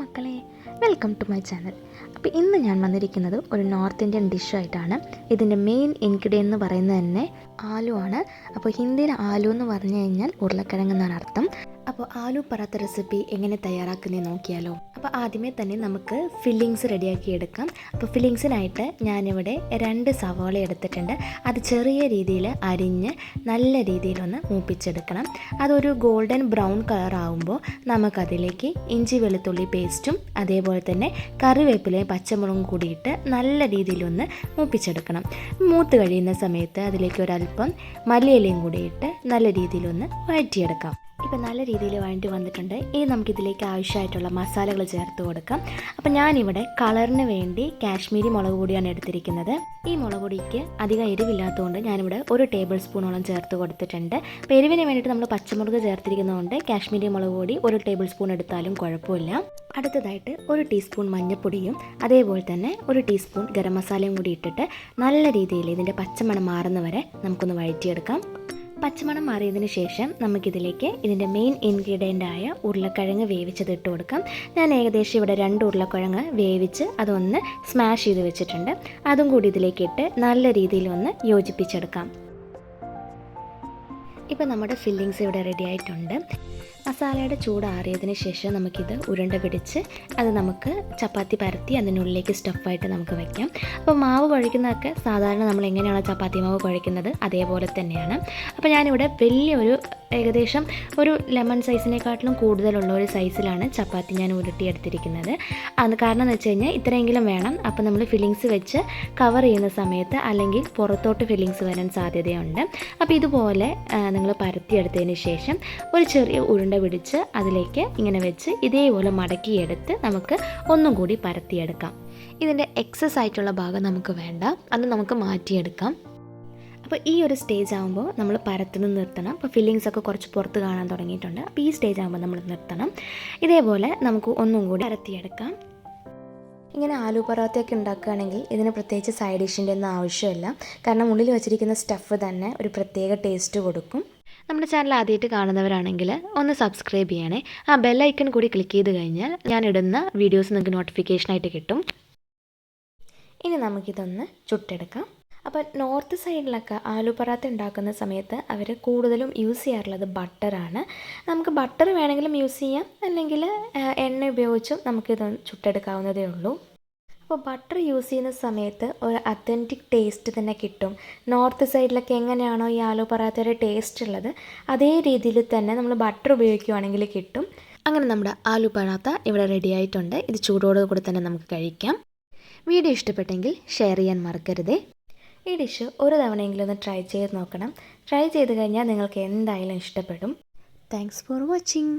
മക്കളെ welcome to my channel അപ്പോൾ ഇന്ന് ഞാൻ വന്നിരിക്കുന്നത് ഒരു നോർത്ത് ഇന്ത്യൻ ഡിഷായിട്ടാണ് ഇതിന്റെ മെയിൻ ഇൻഗ്രീഡിയൻ എന്ന് പറയുന്നത് തന്നെ ആലു ആണ് അപ്പോൾ ഹിന്ദിയിൽ ആലു എന്ന് പറഞ്ഞു കഴിഞ്ഞാൽ ഉരുളക്കിഴങ്ങ് എന്നാണ് അർത്ഥം. അപ്പോൾ ആലു പറാത്ത റെസിപ്പി എങ്ങനെ തയ്യാറാക്കുന്നത് നോക്കിയാലോ. അപ്പോൾ ആദ്യമേ തന്നെ നമുക്ക് ഫില്ലിങ്സ് റെഡിയാക്കി എടുക്കാം. അപ്പോൾ ഫില്ലിങ്സിനായിട്ട് ഞാനിവിടെ രണ്ട് സവാള എടുത്തിട്ടുണ്ട്. അത് ചെറിയ രീതിയിൽ അരിഞ്ഞ് നല്ല രീതിയിലൊന്ന് മൂപ്പിച്ചെടുക്കണം. അതൊരു ഗോൾഡൻ ബ്രൗൺ കളർ ആകുമ്പോൾ നമുക്കതിലേക്ക് ഇഞ്ചി വെളുത്തുള്ളി പേസ്റ്റും അതേപോലെ തന്നെ കറിവേപ്പിലയും പച്ചമുളകും കൂടിയിട്ട് നല്ല രീതിയിലൊന്ന് മൂപ്പിച്ചെടുക്കണം. മൂത്ത് കഴിയുന്ന സമയത്ത് അതിലേക്ക് ഒരല്പം മല്ലിയിലയും കൂടിയിട്ട് നല്ല രീതിയിലൊന്ന് വഴറ്റിയെടുക്കാം. ഇപ്പം നല്ല രീതിയിൽ വഴണ്ടി വന്നിട്ടുണ്ട്. ഇനി നമുക്കിതിലേക്ക് ആവശ്യമായിട്ടുള്ള മസാലകൾ ചേർത്ത് കൊടുക്കാം. അപ്പം ഞാനിവിടെ കളറിന് വേണ്ടി കാശ്മീരി മുളക് പൊടിയാണ് എടുത്തിരിക്കുന്നത്. ഈ മുളക് പൊടിക്ക് അധികം എരിവില്ലാത്തതുകൊണ്ട് ഞാനിവിടെ ഒരു ടേബിൾ സ്പൂണോളം ചേർത്ത് കൊടുത്തിട്ടുണ്ട്. അപ്പോൾ എരിവിന് വേണ്ടിയിട്ട് നമ്മൾ പച്ചമുളക് ചേർത്തിരിക്കുന്നതുകൊണ്ട് കാശ്മീരി മുളക് പൊടി ഒരു ടേബിൾ സ്പൂൺ എടുത്താലും കുഴപ്പമില്ല. അടുത്തതായിട്ട് ഒരു ടീസ്പൂൺ മഞ്ഞൾപ്പൊടിയും അതേപോലെ തന്നെ ഒരു ടീസ്പൂൺ ഗരം മസാലയും കൂടി ഇട്ടിട്ട് നല്ല രീതിയിൽ ഇതിന്റെ പച്ചമണം മാറുന്നവരെ നമുക്കൊന്ന് വഴറ്റിയെടുക്കാം. പച്ചമണം മാറിയതിന് ശേഷം നമുക്കിതിലേക്ക് ഇതിന്റെ മെയിൻ ഇൻഗ്രീഡിയന്റ് ആയ ഉരുളക്കിഴങ്ങ് വേവിച്ചത് ഇട്ട് കൊടുക്കാം. ഞാൻ ഏകദേശം ഇവിടെ രണ്ട് ഉരുളക്കിഴങ്ങ് വേവിച്ച് അതൊന്ന് സ്മാഷ് ചെയ്ത് വെച്ചിട്ടുണ്ട്. അതും കൂടി ഇതിലേക്ക് ഇട്ട് നല്ല രീതിയിൽ ഒന്ന് യോജിപ്പിച്ചെടുക്കാം. ഇപ്പോൾ നമ്മുടെ ഫില്ലിങ്സ് ഇവിടെ റെഡി ആയിട്ടുണ്ട്. മസാലയുടെ ചൂടാറിയതിന് ശേഷം നമുക്കിത് ഉരുണ്ട പിടിച്ച് അത് നമുക്ക് ചപ്പാത്തി പരത്തി അതിനുള്ളിലേക്ക് സ്റ്റഫായിട്ട് നമുക്ക് വയ്ക്കാം അപ്പോൾ മാവ് കുഴയ്ക്കുന്നതൊക്കെ സാധാരണ നമ്മൾ എങ്ങനെയാണോ ചപ്പാത്തി മാവ് കുഴക്കുന്നത് അതേപോലെ തന്നെയാണ്. അപ്പോൾ ഞാനിവിടെ വലിയൊരു ഏകദേശം ഒരു ലെമൺ സൈസിനെക്കാട്ടിലും കൂടുതലുള്ള ഒരു സൈസിലാണ് ചപ്പാത്തി ഞാൻ ഉരുട്ടിയെടുത്തിരിക്കുന്നത്. അത് കാരണം എന്ന് വെച്ച് കഴിഞ്ഞാൽ ഇത്രയെങ്കിലും വേണം. അപ്പോൾ നമ്മൾ ഫില്ലിങ്സ് വെച്ച് കവർ ചെയ്യുന്ന സമയത്ത് അല്ലെങ്കിൽ പുറത്തോട്ട് ഫില്ലിങ്സ് വരാൻ സാധ്യതയുണ്ട്. അപ്പോൾ ഇതുപോലെ നിങ്ങൾ പരത്തിയെടുത്തതിന് ശേഷം ഒരു ചെറിയ ഉരുണ്ട പിടിച്ച് അതിലേക്ക് ഇങ്ങനെ വെച്ച് ഇതേപോലെ മടക്കിയെടുത്ത് നമുക്ക് ഒന്നും കൂടി പരത്തിയെടുക്കാം. ഇതിന്റെ എക്സസ് ആയിട്ടുള്ള ഭാഗം നമുക്ക് വേണ്ട. അത് നമുക്ക് മാറ്റിയെടുക്കാം. അപ്പോൾ ഈ ഒരു സ്റ്റേജ് ആകുമ്പോൾ നമ്മൾ പരത്തുനിന്ന് നിർത്തണം. അപ്പോൾ ഫില്ലിങ്സ് ഒക്കെ കുറച്ച് പുറത്ത് കാണാൻ തുടങ്ങിയിട്ടുണ്ട്. അപ്പോൾ ഈ സ്റ്റേജ് ആകുമ്പോൾ നമ്മൾ നിർത്തണം. ഇതേപോലെ നമുക്ക് ഒന്നും കൂടി പരത്തിയെടുക്കാം. ഇങ്ങനെ ആലു പൊറോത്തയൊക്കെ ഉണ്ടാക്കുകയാണെങ്കിൽ ഇതിന് പ്രത്യേകിച്ച് സൈഡ് ഡിഷിന്റെ ഒന്നും ആവശ്യമില്ല. കാരണം ഉള്ളിൽ വെച്ചിരിക്കുന്ന സ്റ്റഫ് തന്നെ ഒരു പ്രത്യേക ടേസ്റ്റ് കൊടുക്കും. നമ്മുടെ ചാനൽ ആദ്യമായിട്ട് കാണുന്നവരാണെങ്കിൽ ഒന്ന് സബ്സ്ക്രൈബ് ചെയ്യണേ. ആ ബെല്ലൈക്കൺ കൂടി ക്ലിക്ക് ചെയ്ത് കഴിഞ്ഞാൽ ഞാൻ ഇടുന്ന വീഡിയോസ് നിങ്ങൾക്ക് നോട്ടിഫിക്കേഷനായിട്ട് കിട്ടും. ഇനി നമുക്കിതൊന്ന് ചുട്ടെടുക്കാം. അപ്പോൾ നോർത്ത് സൈഡിലൊക്കെ ആലു പറാത്ത ഉണ്ടാക്കുന്ന സമയത്ത് അവർ കൂടുതലും യൂസ് ചെയ്യാറുള്ളത് ബട്ടറാണ് നമുക്ക് ബട്ടർ വേണമെങ്കിലും യൂസ് ചെയ്യാം. അല്ലെങ്കിൽ എണ്ണ ഉപയോഗിച്ചും നമുക്കിത് ചുട്ടെടുക്കാവുന്നതേ ഉള്ളൂ. അപ്പോൾ ബട്ടർ യൂസ് ചെയ്യുന്ന സമയത്ത് ഒരു അത്തന്റിക് ടേസ്റ്റ് തന്നെ കിട്ടും. നോർത്ത് സൈഡിലൊക്കെ എങ്ങനെയാണോ ഈ ആലു പറാത്തയുടെ ടേസ്റ്റ് ഉള്ളത് അതേ രീതിയിൽ തന്നെ നമ്മൾ ബട്ടർ ഉപയോഗിക്കുകയാണെങ്കിൽ കിട്ടും. അങ്ങനെ നമ്മുടെ ആലു പറാത്ത ഇവിടെ റെഡി ആയിട്ടുണ്ട്. ഇത് ചൂടോട് കൂടി തന്നെ നമുക്ക് കഴിക്കാം. വീഡിയോ ഇഷ്ടപ്പെട്ടെങ്കിൽ ഷെയർ ചെയ്യാൻ മറക്കരുതേ. ഈ ഡിഷ് ഒരു തവണയെങ്കിലും ഒന്ന് ട്രൈ ചെയ്ത് നോക്കണം. ട്രൈ ചെയ്ത് കഴിഞ്ഞാൽ നിങ്ങൾക്ക് എന്തായാലും ഇഷ്ടപ്പെടും. Thanks for watching